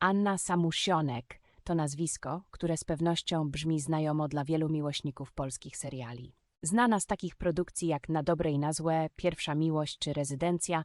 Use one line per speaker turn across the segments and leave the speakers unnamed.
Anna Samusionek to nazwisko, które z pewnością brzmi znajomo dla wielu miłośników polskich seriali. Znana z takich produkcji jak Na dobre i na złe, Pierwsza miłość czy Rezydencja,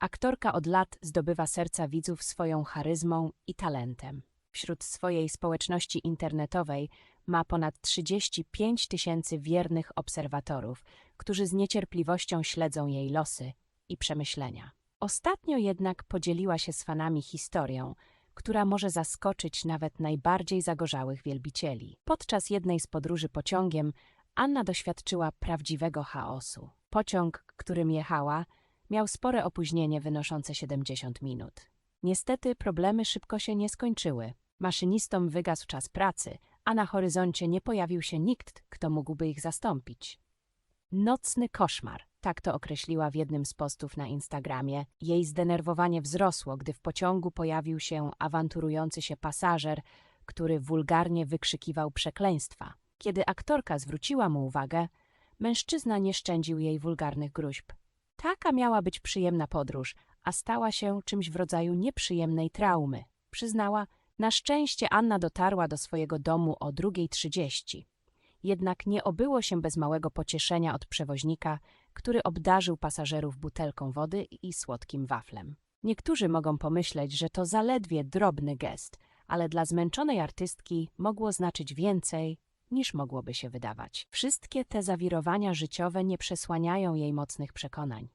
aktorka od lat zdobywa serca widzów swoją charyzmą i talentem. Wśród swojej społeczności internetowej ma ponad 35 tysięcy wiernych obserwatorów, którzy z niecierpliwością śledzą jej losy i przemyślenia. Ostatnio jednak podzieliła się z fanami historią, która może zaskoczyć nawet najbardziej zagorzałych wielbicieli. Podczas jednej z podróży pociągiem Anna doświadczyła prawdziwego chaosu. Pociąg, którym jechała, miał spore opóźnienie wynoszące 70 minut. Niestety problemy szybko się nie skończyły. Maszynistom wygasł czas pracy, a na horyzoncie nie pojawił się nikt, kto mógłby ich zastąpić. Nocny koszmar, tak to określiła w jednym z postów na Instagramie. Jej zdenerwowanie wzrosło, gdy w pociągu pojawił się awanturujący się pasażer, który wulgarnie wykrzykiwał przekleństwa. Kiedy aktorka zwróciła mu uwagę, mężczyzna nie szczędził jej wulgarnych gruźb. Taka miała być przyjemna podróż, a stała się czymś w rodzaju nieprzyjemnej traumy. Przyznała, na szczęście Anna dotarła do swojego domu o 2.30. Jednak nie obyło się bez małego pocieszenia od przewoźnika, który obdarzył pasażerów butelką wody i słodkim waflem. Niektórzy mogą pomyśleć, że to zaledwie drobny gest, ale dla zmęczonej artystki mogło znaczyć więcej niż mogłoby się wydawać. Wszystkie te zawirowania życiowe nie przesłaniają jej mocnych przekonań.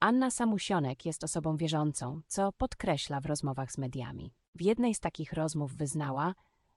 Anna Samusionek jest osobą wierzącą, co podkreśla w rozmowach z mediami. W jednej z takich rozmów wyznała,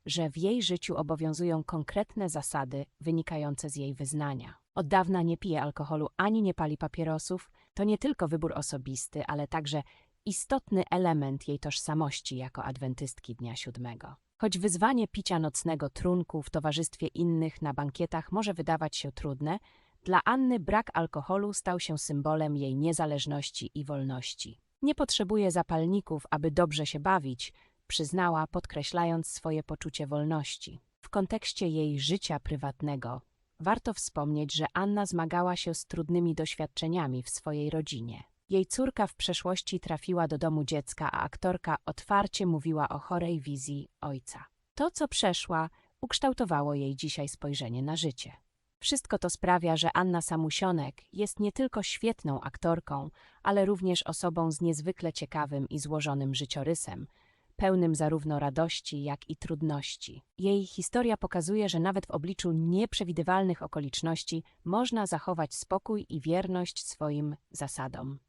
że w jej życiu obowiązują konkretne zasady wynikające z jej wyznania. Od dawna nie pije alkoholu ani nie pali papierosów. To nie tylko wybór osobisty, ale także istotny element jej tożsamości jako adwentystki Dnia Siódmego. Choć wyzwanie picia nocnego trunku w towarzystwie innych na bankietach może wydawać się trudne, dla Anny brak alkoholu stał się symbolem jej niezależności i wolności. Nie potrzebuje zapalników, aby dobrze się bawić, przyznała, podkreślając swoje poczucie wolności. W kontekście jej życia prywatnego warto wspomnieć, że Anna zmagała się z trudnymi doświadczeniami w swojej rodzinie. Jej córka w przeszłości trafiła do domu dziecka, a aktorka otwarcie mówiła o chorej wizji ojca. To, co przeszła, ukształtowało jej dzisiaj spojrzenie na życie. Wszystko to sprawia, że Anna Samusionek jest nie tylko świetną aktorką, ale również osobą z niezwykle ciekawym i złożonym życiorysem, pełnym zarówno radości, jak i trudności. Jej historia pokazuje, że nawet w obliczu nieprzewidywalnych okoliczności można zachować spokój i wierność swoim zasadom.